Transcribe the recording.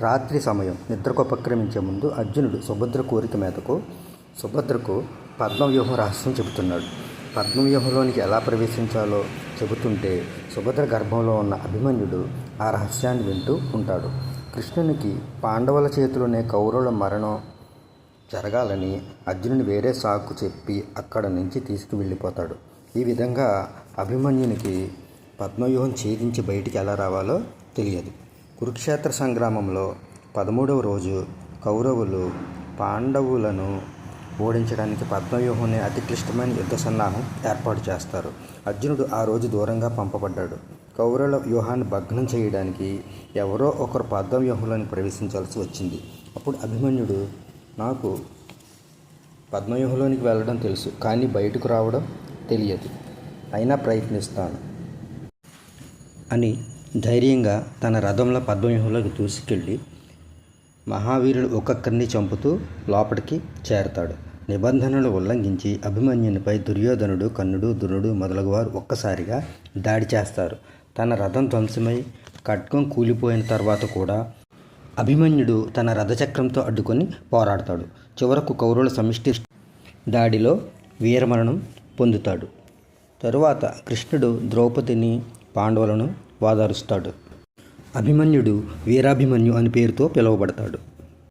రాత్రి సమయం నిద్రకు ఉపక్రమించే ముందు అర్జునుడు సుభద్ర కోరిక మేరకు సుభద్రకు పద్మవ్యూహం రహస్యం చెబుతున్నాడు. పద్మవ్యూహంలోనికి ఎలా ప్రవేశించాలో చెబుతుంటే సుభద్ర గర్భంలో ఉన్న అభిమన్యుడు ఆ రహస్యాన్ని వింటూ ఉంటాడు. కృష్ణునికి పాండవుల చేతిలోనే కౌరవుల మరణం జరగాలని అర్జునుని వేరే సాకు చెప్పి అక్కడ నుంచి తీసుకువెళ్ళిపోతాడు. ఈ విధంగా అభిమన్యునికి పద్మవ్యూహం ఛేదించి బయటికి ఎలా రావాలో తెలియదు. కురుక్షేత్ర సంగ్రామంలో పదమూడవ రోజు కౌరవులు పాండవులను ఓడించడానికి పద్మవ్యూహంని అతి క్లిష్టమైన యుద్ధ సన్నాహం ఏర్పాటు చేస్తారు. అర్జునుడు ఆ రోజు దూరంగా పంపబడ్డాడు. కౌరవుల వ్యూహాన్ని భగ్నం చేయడానికి ఎవరో ఒకరు పద్మవ్యూహంలోని ప్రవేశించాల్సి వచ్చింది. అప్పుడు అభిమన్యుడు నాకు పద్మవ్యూహంలోనికి వెళ్ళడం తెలుసు కానీ బయటకు రావడం తెలియదు. అయినా ప్రయత్నిస్తాను అని ధైర్యంగా తన రథంలో పద్మవ్యూహంలోకి దూసుకెళ్ళి మహావీరుడు ఒక్కొక్కరిని చంపుతూ లోపలికి చేరతాడు. నిబంధనలు ఉల్లంఘించి అభిమన్యునిపై దుర్యోధనుడు కన్నుడు దునుడు మొదలగువారు ఒక్కసారిగా దాడి చేస్తారు. తన రథం ధ్వంసమై ఖడ్గం కూలిపోయిన తర్వాత కూడా అభిమన్యుడు తన రథచక్రంతో అడ్డుకొని పోరాడతాడు. చివరకు కౌరవుల సమిష్టి దాడిలో వీరమరణం పొందుతాడు. తరువాత కృష్ణుడు ద్రౌపదిని పాండవులను వాదారుస్తాడు. అభిమన్యుడు వీరాభిమన్యు అని పేరుతో పిలువబడతాడు.